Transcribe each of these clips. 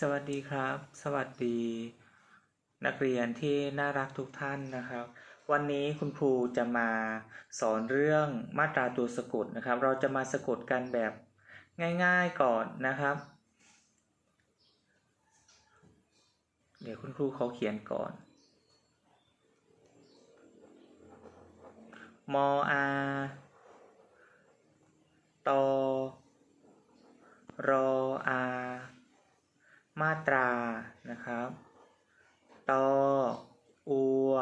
สวัสดีครับ สวัสดี นักเรียนที่น่ารักทุกท่านนะครับ วันนี้คุณครูจะมาสอนเรื่องมาตราตัวสะกดนะครับ เราจะมาสะกดกันแบบง่ายๆก่อนนะครับ เดี๋ยวคุณครูเขาเขียนก่อนมอาตอรออา มาตรานะครับ ตอ อัว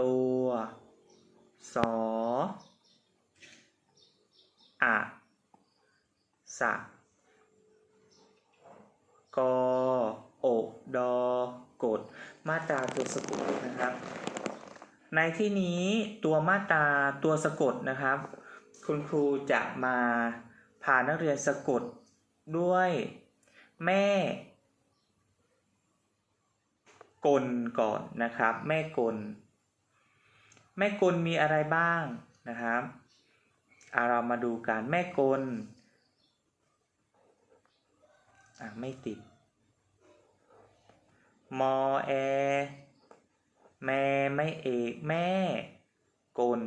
ตัว สอ อะสะกอโอดอกดมาตราตัวสะกดนะครับ ในที่นี้ตัวมาตราตัวสะกดนะครับ คุณครูจะมาพานักเรียนสะกดด้วยแม่กลก่อนนะครับ แม่กล แม่กลมีอะไรบ้างนะครับ อาเรามาดูกันแม่กลไม่ติด มอแอ แม่ไม่เอกแม่ กล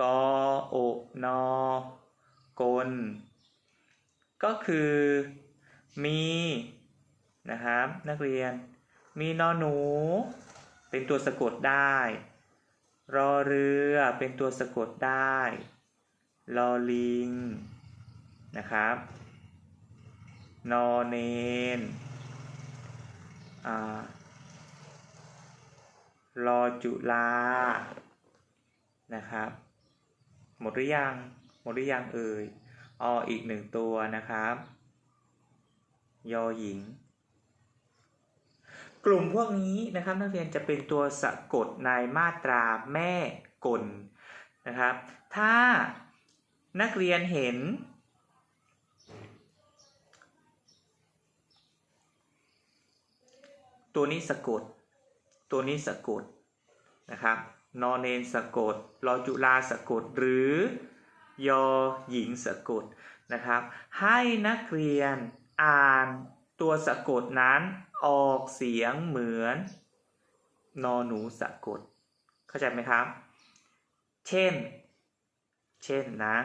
กอโอนอกล ก็คือมีนะครับนักเรียน มีนอหนู เป็นตัวสะกดได้ รอเรือเป็นตัวสะกดได้ ลอลิง นะครับ นอเนนรอจุลา นะครับ หมดหรือยัง หมดหรือยังเอ่ยออีกหนึ่งตัวนะครับ ยอหญิง กลุ่มพวกนี้นะครับนักเรียนจะเป็นตัวสะกดในมาตราแม่กลนะครับ ถ้า นักเรียนเห็น ตัวนี้สะกด ตัวนี้สะกดนะครับนอนเนนสะกดรอจุลาสะกดหรือยอหญิงสะกดนะครับ ให้นักเรียนอ่านตัวสะกดนั้นออกเสียงเหมือน นอหนูสะกด เข้าใจไหมครับ เช่น เช่นนะ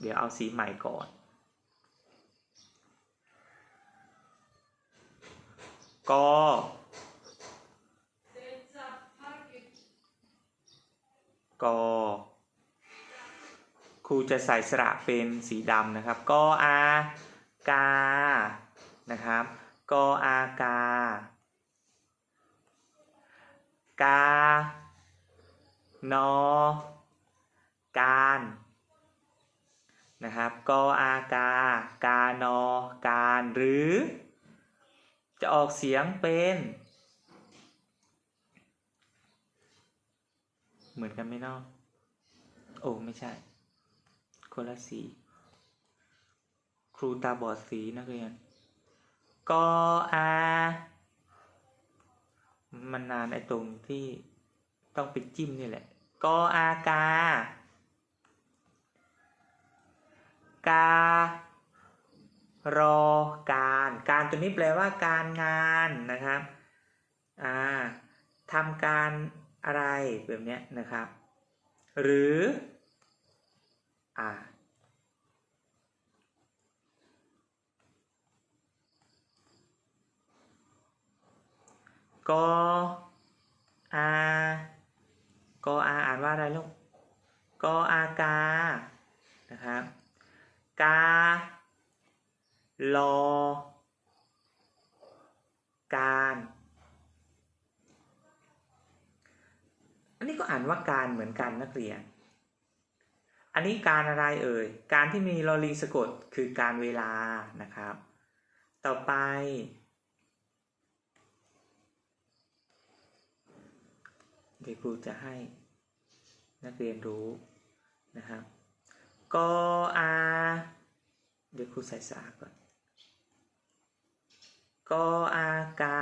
เดี๋ยวเอาสีใหม่ก่อน กอกอครูจะใส่สระเป็นสีดำนะครับ กออากา นะครับ กออากา กานอ การ นะครับกออากา กานอ การหรือ จะออกเสียงเป็น เหมือนกันไหมเนาะโอ้ไม่ใช่ คนละสี ครูตาบอดสีนักเรียนกออามันนานไอตรงที่ต้องไปจิ้มนี่แหละกออากา การอการ การตัวนี้แปลว่าการงานนะครับอ่าทำการอะไรแบบนี้นะครับ หรืออ่ากออากออาอ่านว่าอะไรลูกกออากา นะครับ กา ลอ การ อันนี้ก็อ่านว่าการเหมือนกันนักเรียน อันนี้การอะไรเอ่ย การที่มีลอลิงสะกดคือการเวลานะครับ ต่อไป เดี๋ยวครูจะให้นักเรียนรู้นะครับ กออา เดี๋ยวครูใส่สาก่อนกออากา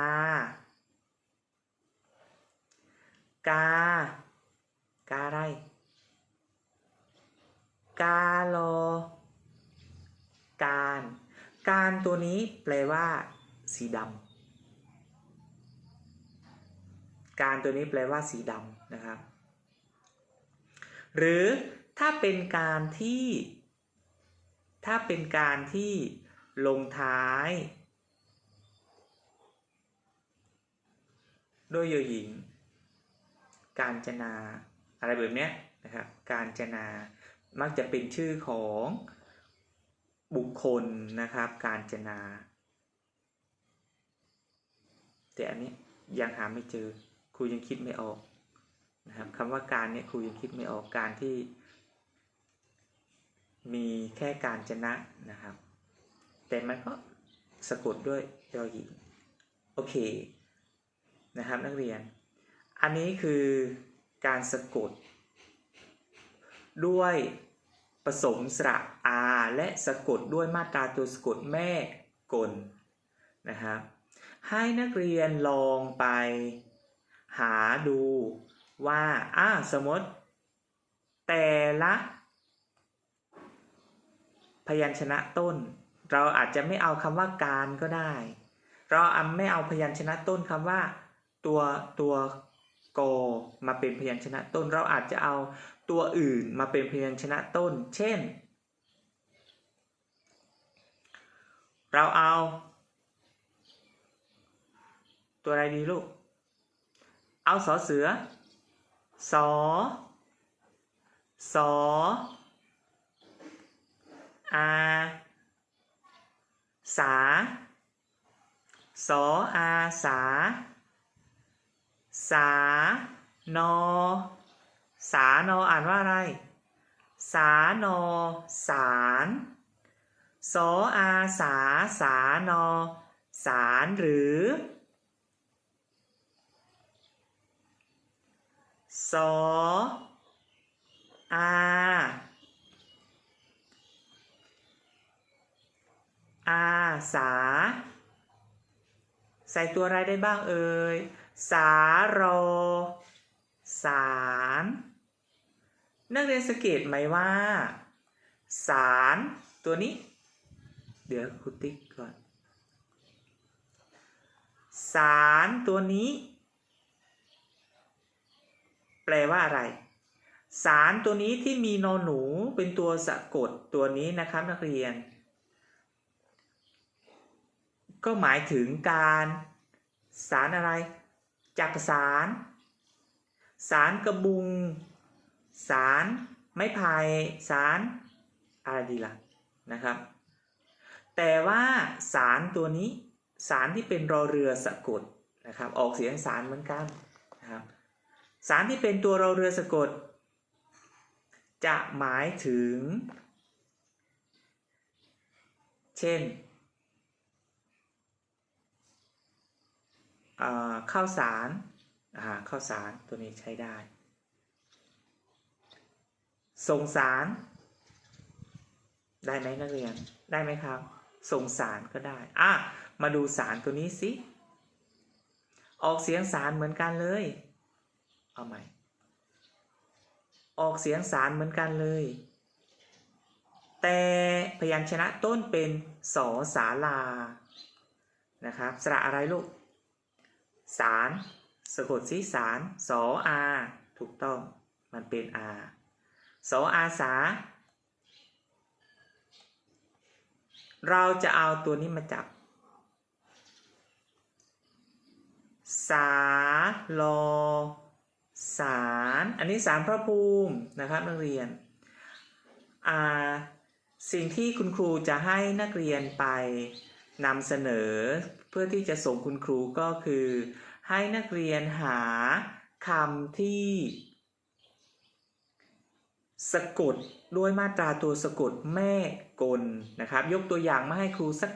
กา กาอะไร กาโล การ การตัวนี้แปลว่า สีดำ การตัวนี้แปลว่าสีดำนะครับ หรือ ถ้าเป็นการที่ ถ้าเป็นการที่ลงท้ายด้วยโยหญิง การจนา อะไรแบบนี้นะครับ การจนา มักจะเป็นชื่อของบุคคลนะครับ การจนา แต่อันนี้ยังหาไม่เจอ ครูยังคิดไม่ออกนะครับคำว่าการเนี่ยครูยังคิดไม่ออก การที่ มีแค่การจนะนะครับ แต่มันก็สะกดด้วยยอหญิงโอเคนะครับนักเรียน อันนี้คือการสะกด ด้วยผสมสระอาและสะกดด้วยมาตราตัวสะกดแม่กลนะครับให้นักเรียนลองไป หาดูว่าอ่าสมมติ แต่ละ พยัญชนะต้น เราอาจจะไม่เอาคำว่าการก็ได้ เราอาไม่เอาพยัญชนะต้นคำว่า ตัวตัวกมาเป็นพยัญชนะต้น เราอาจจะเอาตัวอื่นมาเป็นพยัญชนะต้น เช่น เราเอา ตัวอะไรดีลูก เอาสอเสือสอสอ อาสาสออาสา สานอ สานออ่านว่าอะไร สานอสารสออาสา สานอ สารหรือสออา อาสา ใส่ตัวอะไรได้บ้างเอ่ย สารอ สาร นักเรียนสังเกตไหมว่า สารตัวนี้ เดี๋ยวครูติ๊กก่อน สารตัวนี้ แปลว่าอะไร สารตัวนี้ที่มีนอนหนูเป็นตัวสะกดตัวนี้นะครับนักเรียน ก็หมายถึงการสารอะไรจักสาร สารกระบุง สารไม้ไผ่สารอะไรดีล่ะนะครับ แต่ว่าสารตัวนี้สารที่เป็นรอเรือสะกดนะครับ ออกเสียงสารเหมือนกันนะครับสารที่เป็นตัวรอเรือสะกด จะหมายถึง เช่น ข้าวสารข้าวสารตัวนี้ใช้ได้ ส่งสาร ได้ไหมนักเรียนได้ไหมครับ ส่งสารก็ได้อะมาดูสารตัวนี้สิออกเสียงสารเหมือนกันเลย เอาใหม่ ออกเสียงสารเหมือนกันเลย แต่พยัญชนะต้นเป็นสอสาลา นะครับ สระอะไรลูก สารสะกดสีสารสออาถูกต้องมันเป็นอาสออาสา เราจะเอาตัวนี้มาจับ สาลอสารอันนี้สารพระภูมินะครับนักเรียนอ่าสิ่งที่คุณครูจะให้นักเรียนไป นำเสนอเพื่อที่จะส่งคุณครูก็คือ ให้นักเรียนหาคำที่ สะกดด้วยมาตราตัวสะกดแม่กลนะครับ ยกตัวอย่างมาให้ครูสัก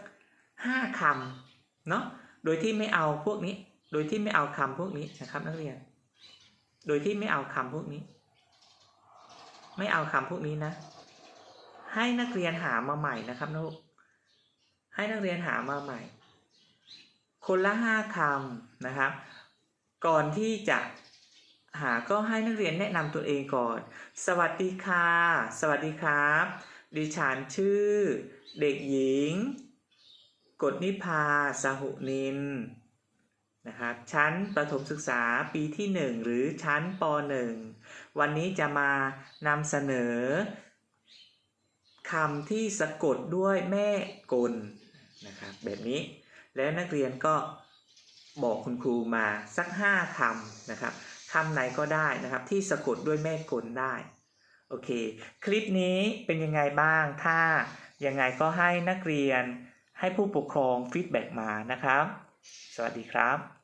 ห้าคำเนาะโดยที่ไม่เอาพวกนี้ โดยที่ไม่เอาคำพวกนี้นะครับนักเรียน โดยที่ไม่เอาคำพวกนี้ ไม่เอาคำพวกนี้นะ ให้นักเรียนหามาใหม่นะครับลูก ให้นักเรียนหามาใหม่ คนละห้าคำนะครับ ก่อนที่จะหาก็ให้นักเรียนแนะนำตัวเองก่อน สวัสดีค่ะ สวัสดีครับ ดิฉันชื่อ เด็กหญิง กฎนิพาสหุนินนะครับ ชั้นประถมศึกษาปีที่ 1 หรือชั้นป .1 วันนี้จะมานำเสนอ คำที่สะกดด้วยแม่กลนะครับแบบนี้แล้วนักเรียนก็บอกคุณครูมาสัก 5คำนะครับคำไหนก็ได้นะครับ ที่สะกดด้วยแม่กลได้โอเค คลิปนี้เป็นยังไงบ้าง ถ้ายังไงก็ให้นักเรียนให้ผู้ปกครองฟีดแบ็กมานะครับ สวัสดีครับ